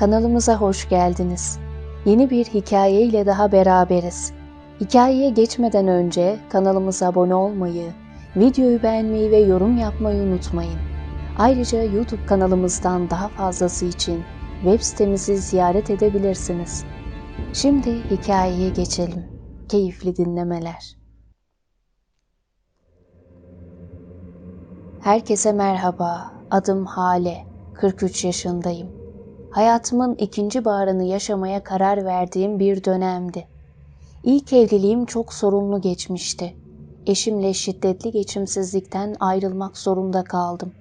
Kanalımıza hoş geldiniz. Yeni bir hikaye ile daha beraberiz. Hikayeye geçmeden önce kanalımıza abone olmayı, videoyu beğenmeyi ve yorum yapmayı unutmayın. Ayrıca YouTube kanalımızdan daha fazlası için web sitemizi ziyaret edebilirsiniz. Şimdi hikayeye geçelim. Keyifli dinlemeler. Herkese merhaba. Adım Hale. 43 yaşındayım. Hayatımın ikinci baharını yaşamaya karar verdiğim bir dönemdi. İlk evliliğim çok sorunlu geçmişti. Eşimle şiddetli geçimsizlikten ayrılmak zorunda kaldım.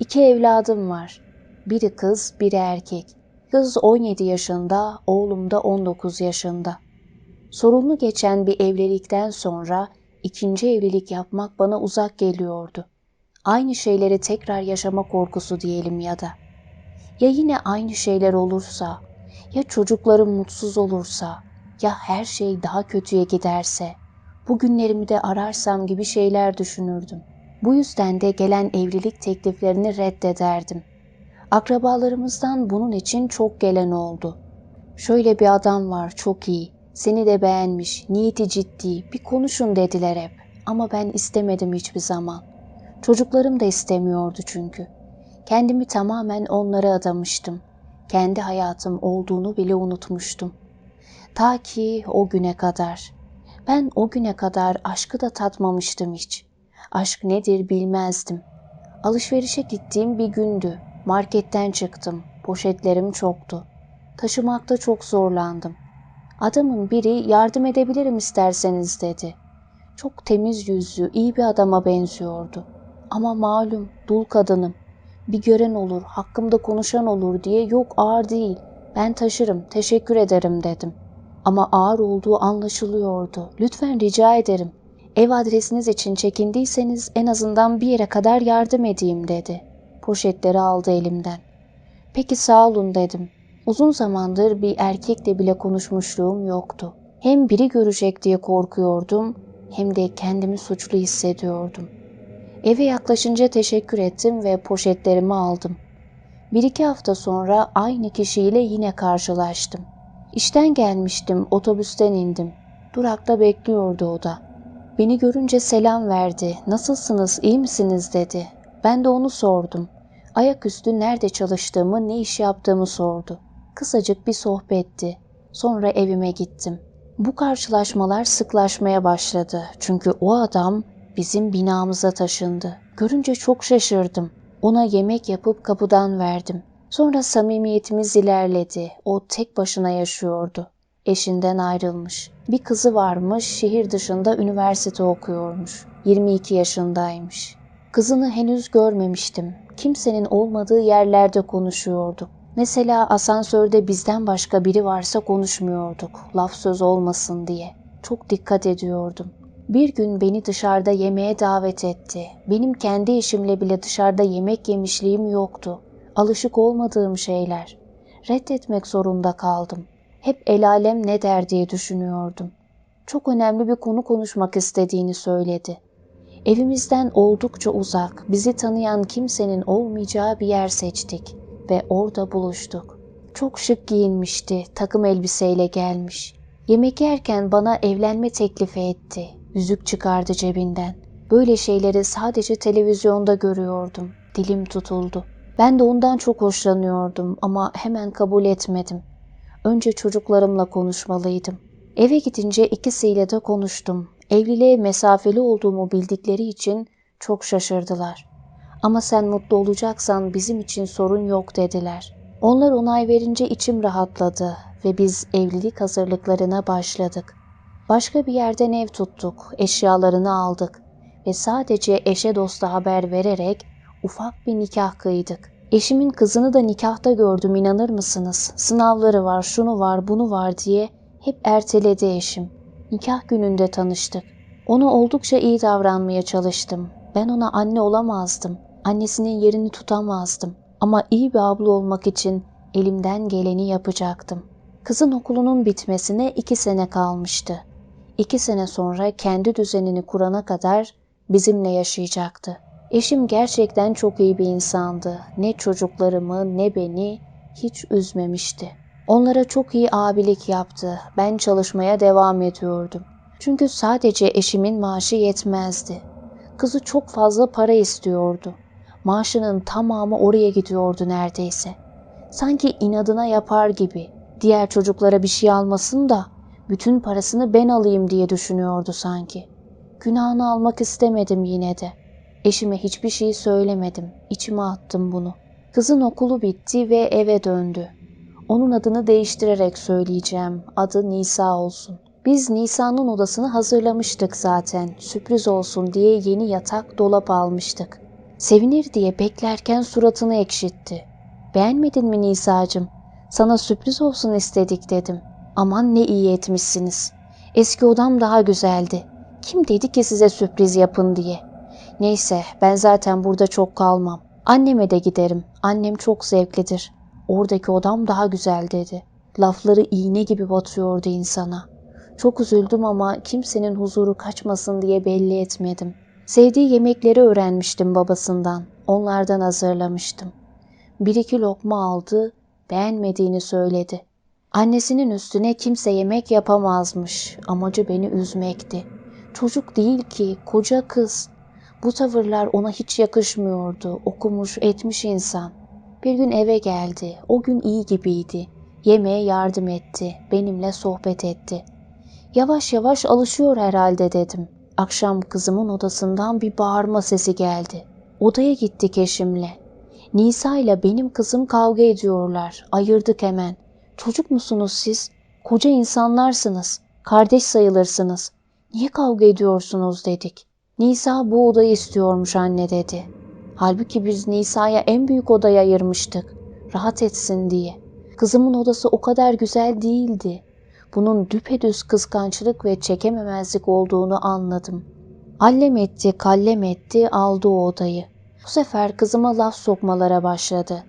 İki evladım var. Biri kız, biri erkek. Kız 17 yaşında, oğlum da 19 yaşında. Sorunlu geçen bir evlilikten sonra ikinci evlilik yapmak bana uzak geliyordu. Aynı şeyleri tekrar yaşama korkusu diyelim ya da. Ya yine aynı şeyler olursa, ya çocuklarım mutsuz olursa, ya her şey daha kötüye giderse, bugünlerimi de ararsam gibi şeyler düşünürdüm. Bu yüzden de gelen evlilik tekliflerini reddederdim. Akrabalarımızdan bunun için çok gelen oldu. Şöyle bir adam var çok iyi, seni de beğenmiş, niyeti ciddi, bir konuşun dediler hep. Ama ben istemedim hiçbir zaman. Çocuklarım da istemiyordu çünkü. Kendimi tamamen onlara adamıştım. Kendi hayatım olduğunu bile unutmuştum. Ta ki o güne kadar. Ben o güne kadar aşkı da tatmamıştım hiç. Aşk nedir bilmezdim. Alışverişe gittiğim bir gündü. Marketten çıktım. Poşetlerim çoktu. Taşımakta çok zorlandım. Adamın biri yardım edebilirim isterseniz dedi. Çok temiz yüzlü, iyi bir adama benziyordu. Ama malum dul kadınım. Bir gören olur, hakkımda konuşan olur diye yok ağır değil. Ben taşırım, teşekkür ederim dedim. Ama ağır olduğu anlaşılıyordu. Lütfen rica ederim. Ev adresiniz için çekindiyseniz en azından bir yere kadar yardım edeyim dedi. Poşetleri aldı elimden. Peki sağ olun dedim. Uzun zamandır bir erkekle bile konuşmuşluğum yoktu. Hem biri görecek diye korkuyordum hem de kendimi suçlu hissediyordum. Eve yaklaşınca teşekkür ettim ve poşetlerimi aldım. Bir iki hafta sonra aynı kişiyle yine karşılaştım. İşten gelmiştim, otobüsten indim. Durakta bekliyordu o da. Beni görünce selam verdi. Nasılsınız, iyi misiniz dedi. Ben de onu sordum. Ayaküstü nerede çalıştığımı, ne iş yaptığımı sordu. Kısacık bir sohbetti. Sonra evime gittim. Bu karşılaşmalar sıklaşmaya başladı. Çünkü o adam bizim binamıza taşındı. Görünce çok şaşırdım. Ona yemek yapıp kapıdan verdim. Sonra samimiyetimiz ilerledi. O tek başına yaşıyordu. Eşinden ayrılmış. Bir kızı varmış, şehir dışında üniversite okuyormuş. 22 yaşındaymış. Kızını henüz görmemiştim. Kimsenin olmadığı yerlerde konuşuyorduk. Mesela asansörde bizden başka biri varsa konuşmuyorduk. Laf söz olmasın diye. Çok dikkat ediyordum. Bir gün beni dışarıda yemeğe davet etti. Benim kendi eşimle bile dışarıda yemek yemişliğim yoktu. Alışık olmadığım şeyler. Reddetmek zorunda kaldım. Hep el alem ne der diye düşünüyordum. Çok önemli bir konu konuşmak istediğini söyledi. Evimizden oldukça uzak, bizi tanıyan kimsenin olmayacağı bir yer seçtik ve orada buluştuk. Çok şık giyinmişti, takım elbiseyle gelmiş. Yemek yerken bana evlenme teklifi etti. Yüzük çıkardı cebinden. Böyle şeyleri sadece televizyonda görüyordum. Dilim tutuldu. Ben de ondan çok hoşlanıyordum ama hemen kabul etmedim. Önce çocuklarımla konuşmalıydım. Eve gidince ikisiyle de konuştum. Evliliğe mesafeli olduğumu bildikleri için çok şaşırdılar. Ama sen mutlu olacaksan bizim için sorun yok dediler. Onlar onay verince içim rahatladı ve biz evlilik hazırlıklarına başladık. Başka bir yerden ev tuttuk, eşyalarını aldık ve sadece eşe dosta haber vererek ufak bir nikah kıydık. Eşimin kızını da nikahta gördüm inanır mısınız? Sınavları var, şunu var, bunu var diye hep erteledi eşim. Nikah gününde tanıştık. Ona oldukça iyi davranmaya çalıştım. Ben ona anne olamazdım. Annesinin yerini tutamazdım. Ama iyi bir abla olmak için elimden geleni yapacaktım. Kızın okulunun bitmesine iki sene kalmıştı. İki sene sonra kendi düzenini kurana kadar bizimle yaşayacaktı. Eşim gerçekten çok iyi bir insandı. Ne çocuklarımı ne beni hiç üzmemişti. Onlara çok iyi abilik yaptı. Ben çalışmaya devam ediyordum. Çünkü sadece eşimin maaşı yetmezdi. Kızı çok fazla para istiyordu. Maaşının tamamı oraya gidiyordu neredeyse. Sanki inadına yapar gibi. Diğer çocuklara bir şey almasın da bütün parasını ben alayım diye düşünüyordu sanki. Günahını almak istemedim yine de. Eşime hiçbir şey söylemedim. İçime attım bunu. Kızın okulu bitti ve eve döndü. Onun adını değiştirerek söyleyeceğim. Adı Nisa olsun. Biz Nisa'nın odasını hazırlamıştık zaten. Sürpriz olsun diye yeni yatak, dolap almıştık. Sevinir diye beklerken suratını ekşitti. Beğenmedin mi Nisa'cığım? Sana sürpriz olsun istedik dedim. Aman ne iyi etmişsiniz. Eski odam daha güzeldi. Kim dedi ki size sürpriz yapın diye. Neyse ben zaten burada çok kalmam. Anneme de giderim. Annem çok zevklidir. Oradaki odam daha güzel dedi. Lafları iğne gibi batıyordu insana. Çok üzüldüm ama kimsenin huzuru kaçmasın diye belli etmedim. Sevdiği yemekleri öğrenmiştim babasından. Onlardan hazırlamıştım. Bir iki lokma aldı, beğenmediğini söyledi. Annesinin üstüne kimse yemek yapamazmış. Amacı beni üzmekti. Çocuk değil ki, koca kız. Bu tavırlar ona hiç yakışmıyordu. Okumuş, etmiş insan. Bir gün eve geldi. O gün iyi gibiydi. Yemeğe yardım etti. Benimle sohbet etti. Yavaş yavaş alışıyor herhalde dedim. Akşam kızımın odasından bir bağırma sesi geldi. Odaya gittik eşimle. Nisa ile benim kızım kavga ediyorlar. Ayırdık hemen. Çocuk musunuz siz? Koca insanlarsınız. Kardeş sayılırsınız. Niye kavga ediyorsunuz dedik. Nisa bu odayı istiyormuş anne dedi. Halbuki biz Nisa'ya en büyük odayı ayırmıştık. Rahat etsin diye. Kızımın odası o kadar güzel değildi. Bunun düpedüz kıskançlık ve çekememezlik olduğunu anladım. Allem etti, kallem etti, aldı o odayı. Bu sefer kızıma laf sokmalara başladı.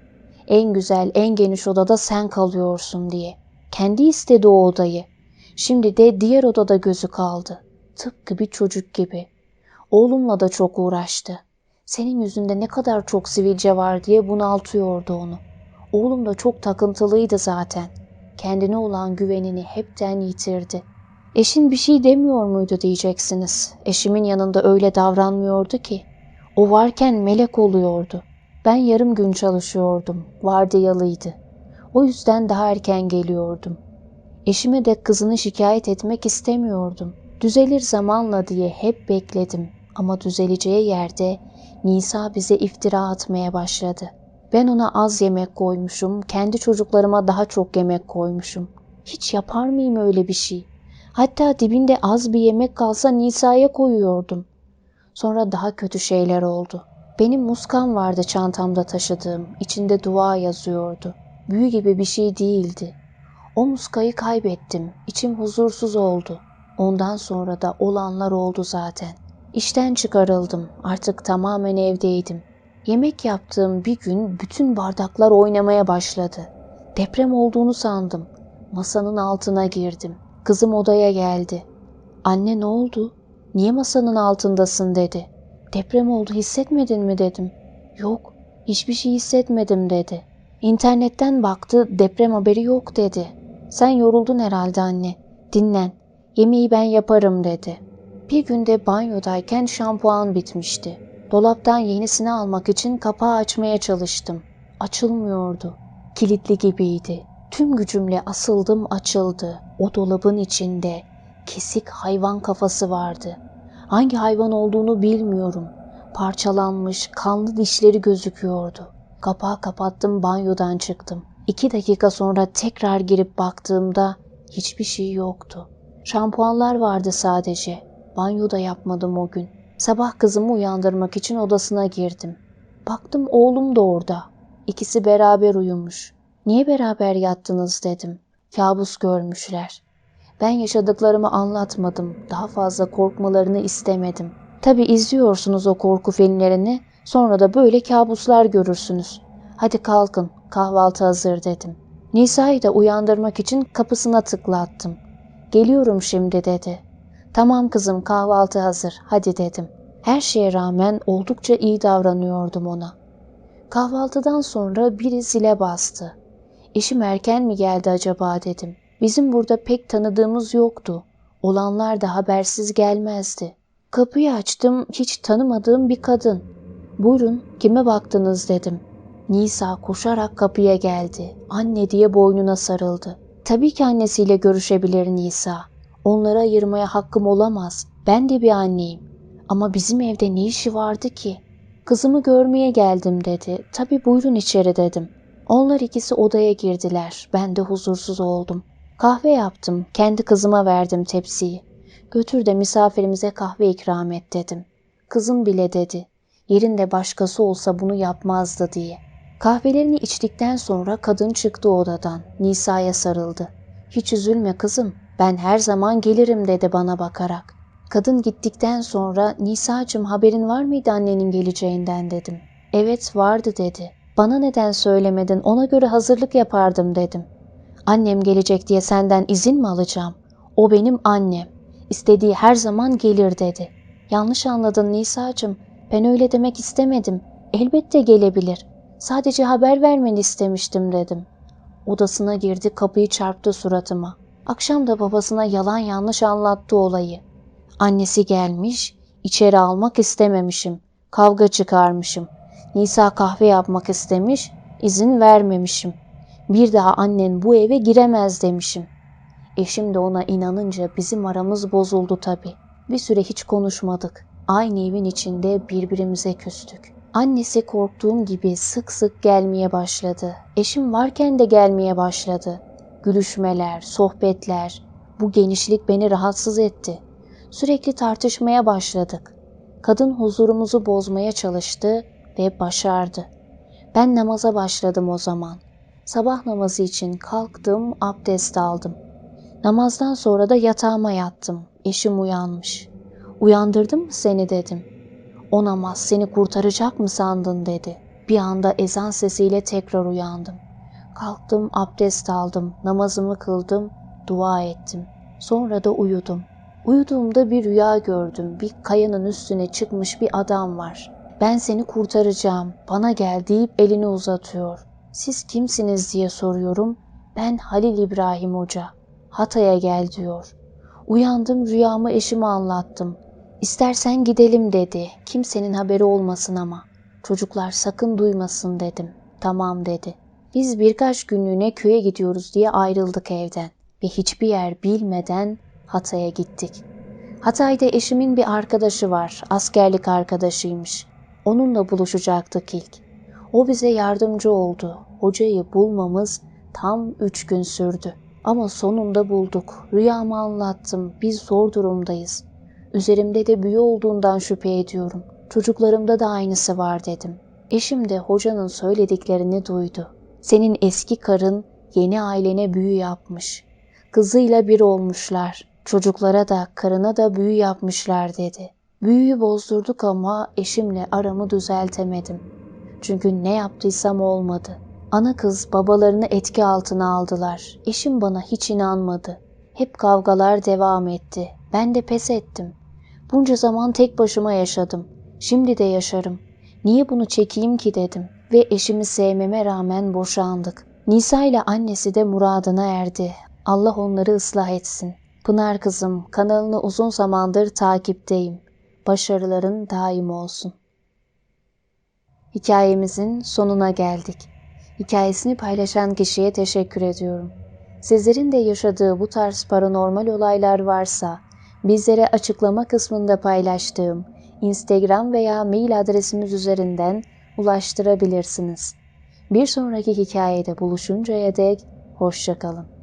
En güzel, en geniş odada sen kalıyorsun diye. Kendi istedi o odayı. Şimdi de diğer odada gözü kaldı. Tıpkı bir çocuk gibi. Oğlumla da çok uğraştı. Senin yüzünde ne kadar çok sivilce var diye bunaltıyordu onu. Oğlum da çok takıntılıydı zaten. Kendine olan güvenini hepten yitirdi. Eşin bir şey demiyor muydu diyeceksiniz. Eşimin yanında öyle davranmıyordu ki. O varken melek oluyordu. Ben yarım gün çalışıyordum. Vardiyalıydı. O yüzden daha erken geliyordum. Eşime de kızını şikayet etmek istemiyordum. Düzelir zamanla diye hep bekledim. Ama düzeleceği yerde Nisa bize iftira atmaya başladı. Ben ona az yemek koymuşum, kendi çocuklarıma daha çok yemek koymuşum. Hiç yapar mıyım öyle bir şey? Hatta dibinde az bir yemek kalsa Nisa'ya koyuyordum. Sonra daha kötü şeyler oldu. Benim muskam vardı çantamda taşıdığım. İçinde dua yazıyordu. Büyü gibi bir şey değildi. O muskayı kaybettim. İçim huzursuz oldu. Ondan sonra da olanlar oldu zaten. İşten çıkarıldım. Artık tamamen evdeydim. Yemek yaptığım bir gün bütün bardaklar oynamaya başladı. Deprem olduğunu sandım. Masanın altına girdim. Kızım odaya geldi. Anne ne oldu? Niye masanın altındasın dedi. Deprem oldu hissetmedin mi dedim. Yok hiçbir şey hissetmedim dedi. İnternetten baktı deprem haberi yok dedi. Sen yoruldun herhalde anne. Dinlen. Yemeği ben yaparım dedi. Bir günde banyodayken şampuan bitmişti. Dolaptan yenisini almak için kapağı açmaya çalıştım. Açılmıyordu. Kilitli gibiydi. Tüm gücümle asıldım açıldı. O dolabın içinde kesik hayvan kafası vardı. Hangi hayvan olduğunu bilmiyorum. Parçalanmış, kanlı dişleri gözüküyordu. Kapağı kapattım, banyodan çıktım. İki dakika sonra tekrar girip baktığımda hiçbir şey yoktu. Şampuanlar vardı sadece. Banyo da yapmadım o gün. Sabah kızımı uyandırmak için odasına girdim. Baktım oğlum da orada. İkisi beraber uyumuş. Niye beraber yattınız dedim. Kabus görmüşler. Ben yaşadıklarımı anlatmadım. Daha fazla korkmalarını istemedim. Tabi izliyorsunuz o korku filmlerini. Sonra da böyle kabuslar görürsünüz. Hadi kalkın, kahvaltı hazır dedim. Nisa'yı da uyandırmak için kapısına tıklattım. Geliyorum şimdi dedi. Tamam kızım kahvaltı hazır, hadi dedim. Her şeye rağmen oldukça iyi davranıyordum ona. Kahvaltıdan sonra biri zile bastı. Eşim erken mi geldi acaba dedim. Bizim burada pek tanıdığımız yoktu. Olanlar da habersiz gelmezdi. Kapıyı açtım, hiç tanımadığım bir kadın. Buyurun, kime baktınız dedim. Nisa koşarak kapıya geldi. Anne diye boynuna sarıldı. Tabii ki annesiyle görüşebilir Nisa. Onları ayırmaya hakkım olamaz. Ben de bir anneyim. Ama bizim evde ne işi vardı ki? Kızımı görmeye geldim dedi. Tabii buyurun içeri dedim. Onlar ikisi odaya girdiler. Ben de huzursuz oldum. Kahve yaptım. Kendi kızıma verdim tepsiyi. Götür de misafirimize kahve ikram et dedim. Kızım bile dedi. Yerinde başkası olsa bunu yapmazdı diye. Kahvelerini içtikten sonra kadın çıktı odadan. Nisa'ya sarıldı. Hiç üzülme kızım. Ben her zaman gelirim dedi bana bakarak. Kadın gittikten sonra Nisa'cığım haberin var mıydı annenin geleceğinden dedim. Evet vardı dedi. Bana neden söylemedin ona göre hazırlık yapardım dedim. Annem gelecek diye senden izin mi alacağım? O benim annem. İstediği her zaman gelir dedi. Yanlış anladın Nisa'cığım. Ben öyle demek istemedim. Elbette gelebilir. Sadece haber vermeni istemiştim dedim. Odasına girdi kapıyı çarptı suratıma. Akşam da babasına yalan yanlış anlattı olayı. Annesi gelmiş, içeri almak istememişim. Kavga çıkarmışım. Nisa kahve yapmak istemiş, izin vermemişim. Bir daha annen bu eve giremez demişim. Eşim de ona inanınca bizim aramız bozuldu tabii. Bir süre hiç konuşmadık. Aynı evin içinde birbirimize küstük. Annesi korktuğum gibi sık sık gelmeye başladı. Eşim varken de gelmeye başladı. Gülüşmeler, sohbetler, bu genişlik beni rahatsız etti. Sürekli tartışmaya başladık. Kadın huzurumuzu bozmaya çalıştı ve başardı. Ben namaza başladım o zaman. Sabah namazı için kalktım, abdest aldım. Namazdan sonra da yatağıma yattım. Eşim uyanmış. Uyandırdım mı seni dedim. O namaz seni kurtaracak mı sandın dedi. Bir anda ezan sesiyle tekrar uyandım. Kalktım, abdest aldım, namazımı kıldım, dua ettim. Sonra da uyudum. Uyuduğumda bir rüya gördüm. Bir kayanın üstüne çıkmış bir adam var. Ben seni kurtaracağım, bana gel deyip elini uzatıyor. Siz kimsiniz diye soruyorum. Ben Halil İbrahim Hoca. Hatay'a gel diyor. Uyandım rüyamı eşime anlattım. İstersen gidelim dedi. Kimsenin haberi olmasın ama. Çocuklar sakın duymasın dedim. Tamam dedi. Biz birkaç günlüğüne köye gidiyoruz diye ayrıldık evden ve hiçbir yer bilmeden Hatay'a gittik. Hatay'da eşimin bir arkadaşı var, askerlik arkadaşıymış. Onunla buluşacaktık ilk. O bize yardımcı oldu. Hocayı bulmamız tam üç gün sürdü. Ama sonunda bulduk. Rüyamı anlattım. Biz zor durumdayız. Üzerimde de büyü olduğundan şüphe ediyorum. Çocuklarımda da aynısı var dedim. Eşim de hocanın söylediklerini duydu. Senin eski karın yeni ailene büyü yapmış. Kızıyla bir olmuşlar. Çocuklara da karına da büyü yapmışlar dedi. Büyüyü bozdurduk ama eşimle aramı düzeltemedim. Çünkü ne yaptıysam olmadı. Ana kız babalarını etki altına aldılar. Eşim bana hiç inanmadı. Hep kavgalar devam etti. Ben de pes ettim. Bunca zaman tek başıma yaşadım. Şimdi de yaşarım. Niye bunu çekeyim ki dedim. Ve eşimi sevmeme rağmen boşandık. Nisa ile annesi de muradına erdi. Allah onları ıslah etsin. Pınar kızım, kanalını uzun zamandır takipteyim. Başarıların daim olsun. Hikayemizin sonuna geldik. Hikayesini paylaşan kişiye teşekkür ediyorum. Sizlerin de yaşadığı bu tarz paranormal olaylar varsa bizlere açıklama kısmında paylaştığım Instagram veya mail adresimiz üzerinden ulaştırabilirsiniz. Bir sonraki hikayede buluşuncaya dek hoşçakalın.